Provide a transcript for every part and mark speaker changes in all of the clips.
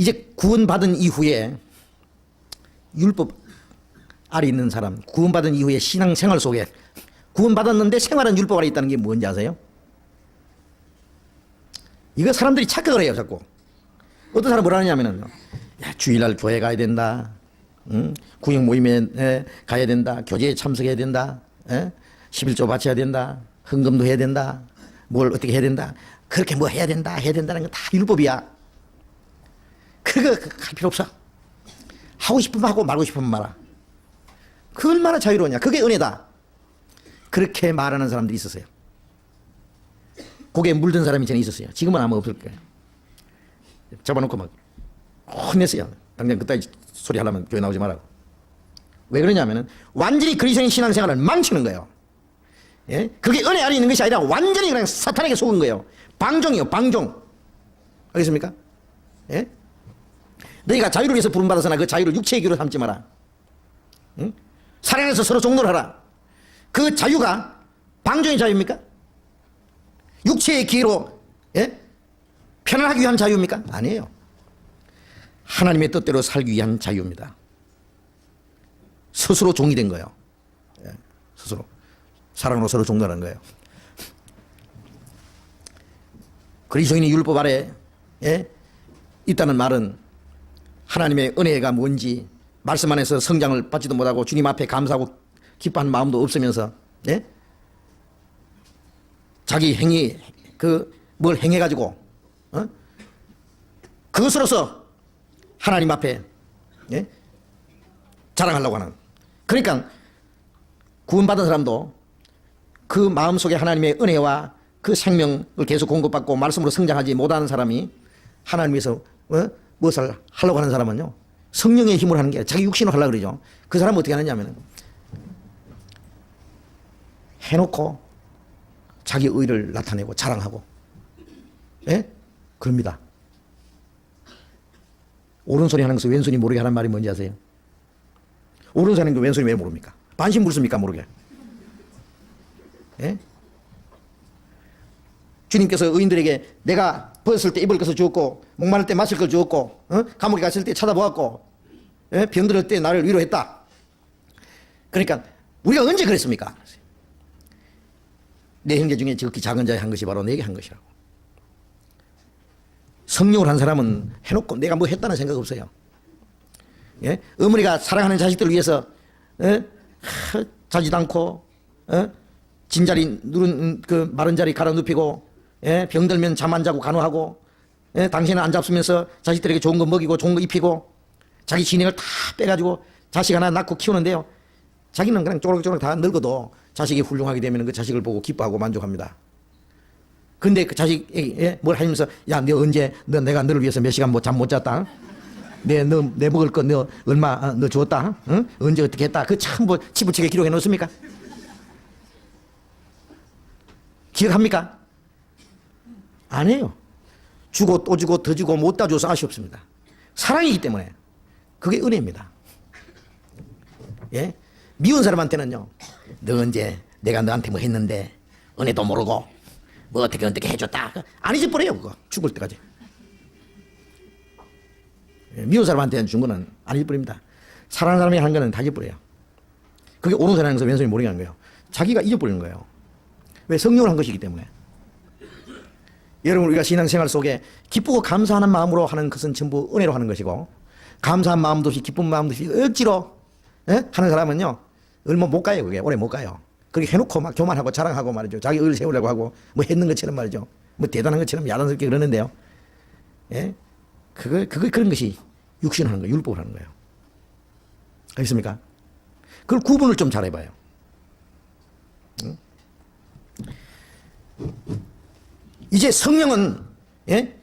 Speaker 1: 이제 구원받은 이후에 율법 아래 있는 사람, 구원받은 이후에 신앙 생활 속에 구원받았는데 생활은 율법 아래 있다는 게 뭔지 아세요? 이거 사람들이 착각을 해요, 자꾸. 어떤 사람 뭐라 하냐면은, 야, 주일날 교회 가야 된다. 응? 구역 모임에 에, 가야 된다. 교제에 참석해야 된다. 에? 11조 바쳐야 된다. 헌금도 해야 된다. 뭘 어떻게 해야 된다. 그렇게 뭐 해야 된다. 해야 된다는 건 다 율법이야. 그거 할 필요 없어. 하고 싶으면 하고 말고 싶으면 말아. 그 얼마나 자유로우냐. 그게 은혜다. 그렇게 말하는 사람들이 있었어요. 고개에 물든 사람이 전에 있었어요. 지금은 아마 없을 거예요. 잡아놓고 막 혼냈어요. 당장 그따위 소리 하려면 교회 나오지 말라고. 왜 그러냐면은 완전히 그리스도인 신앙생활을 망치는 거예요. 예? 그게 은혜 안에 있는 것이 아니라 완전히 그냥 사탄에게 속은 거예요. 방종이요, 방종. 알겠습니까? 예? 너희가 자유를 위해서 부름받았으나 그 자유를 육체의 기로 삼지 마라. 응? 사랑해서 서로 종노하라. 그 자유가 방종의 자유입니까? 육체의 기로 예? 편안하기 위한 자유입니까? 아니에요. 하나님의 뜻대로 살기 위한 자유입니다. 스스로 종이 된 거예요. 예, 스스로 사랑으로 서로 종노하는 거예요. 그리스도인이 율법 아래 예? 있다는 말은 하나님의 은혜가 뭔지 말씀 안에서 성장을 받지도 못하고 주님 앞에 감사하고 기뻐하는 마음도 없으면서 예? 자기 행위 그 뭘 행해 가지고 어? 그것으로서 하나님 앞에 예? 자랑하려고 하는 그러니까 구원받은 사람도 그 마음속에 하나님의 은혜와 그 생명을 계속 공급받고 말씀으로 성장하지 못하는 사람이 하나님 위해서 어? 무엇을 하려고 하는 사람은요 성령의 힘으로 하는 게 자기 육신으로 하려고 그러죠 그 사람은 어떻게 하느냐면 해놓고 자기 의를 나타내고 자랑하고 예? 그럽니다 오른손이 하는 것을 왼손이 모르게 하는 말이 뭔지 아세요? 오른손이 하는 거 왼손이 왜 모릅니까? 반신 불습니까 모르게 예? 주님께서 의인들에게 내가 벗을 때 입을 것을 주었고 목마를 때 마실 걸 주었고 어? 감옥에 갔을 때 찾아보았고 예? 병들을 때 나를 위로했다. 그러니까 우리가 언제 그랬습니까? 내 형제 중에 지극히 작은 자에 한 것이 바로 내게 한 것이라고. 성령을 한 사람은 해놓고 내가 뭐 했다는 생각 없어요. 예? 어머니가 사랑하는 자식들을 위해서 예? 하, 자지도 않고 예? 진자리 누른 그 마른 자리 갈아 눕히고 예? 병들면 잠 안 자고 간호하고 예? 당신은 안 잡수면서 자식들에게 좋은 거 먹이고 좋은 거 입히고 자기 진행을 다 빼가지고 자식 하나 낳고 키우는데요. 자기는 그냥 쪼록쪼록 다 늙어도 자식이 훌륭하게 되면 그 자식을 보고 기뻐하고 만족합니다. 근데 그 자식에게 예? 뭘 하면서 야, 너 언제 너 내가 너를 위해서 몇 시간 뭐잠못 잤다? 내, 너, 내 먹을 거 너 얼마 어, 너 줬다? 응? 언제 어떻게 했다? 그 참 뭐 치부치게 기록해 놓습니까? 기억합니까? 아니에요. 주고 또 주고 더 주고 못다 줘서 아쉬웠습니다. 사랑이기 때문에 그게 은혜입니다. 예? 미운 사람한테는요. 너 언제 내가 너한테 뭐 했는데 은혜도 모르고 뭐 어떻게 어떻게 해줬다. 안 잊어버려요 그거 죽을 때까지. 예, 미운 사람한테는 준 거는 안 잊어버립니다. 사랑하는 사람이 한 거는 다 잊어버려요. 그게 하는 것을 왼손이 모르게 하는 거예요. 자기가 잊어버리는 거예요. 왜 성령을 한 것이기 때문에. 여러분 우리가 신앙생활 속에 기쁘고 감사하는 마음으로 하는 것은 전부 은혜로 하는 것이고 감사한 마음도 없이 기쁜 마음도 없이 억지로 예? 하는 사람은요 얼마 못 가요 그게 오래 못 가요 그렇게 해놓고 막 교만하고 자랑하고 말이죠 자기 의를 세우려고 하고 뭐 했는 것처럼 말이죠 뭐 대단한 것처럼 야단스럽게 그러는데요 예? 그거 그거 그런 것이 육신하는 거예요 율법을 하는 거예요 알겠습니까? 그걸 구분을 좀 잘해봐요 응? 이제 성령은 예?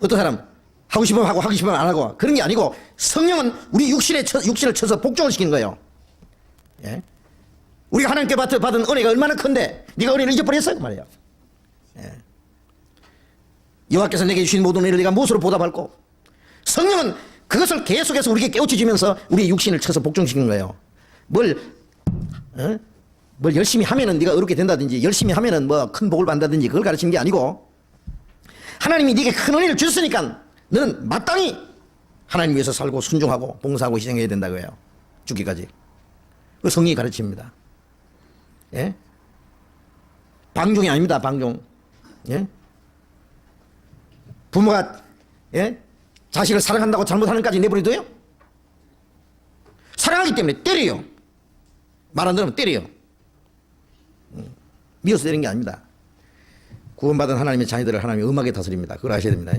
Speaker 1: 어떤 사람 하고 싶으면 하고 하기 싶으면 안 하고 그런 게 아니고 성령은 우리 육신에 쳐, 육신을 쳐서 복종을 시키는 거예요. 예? 우리가 하나님께 받- 받은 은혜가 얼마나 큰데 네가 은혜를 잊어버렸어 그 말이에요. 예. 여호와께서 내게 주신 모든 은혜를 내가 무엇으로 보답할고 성령은 그것을 계속해서 우리에게 깨우쳐 주면서 우리 육신을 쳐서 복종시키는 거예요. 뭘 어? 뭘 열심히 하면은 네가 어렵게 된다든지 열심히 하면은 뭐 큰 복을 받는다든지 그걸 가르치는 게 아니고 하나님이 네게 큰 은혜를 주셨으니까 너는 마땅히 하나님 위해서 살고 순종하고 봉사하고 희생해야 된다 고 해요. 죽기까지. 그 성경이 가르칩니다. 예? 방종이 아닙니다. 방종. 예? 부모가 예? 자식을 사랑한다고 잘못하는 까지 내버려둬요? 사랑하기 때문에 때려요. 말 안 들으면 때려요. 음, 미워서 때리는 게 아닙니다. 구원받은 하나님의 자녀들을 하나님이 음하게 다스립니다. 그걸 아셔야 됩니다.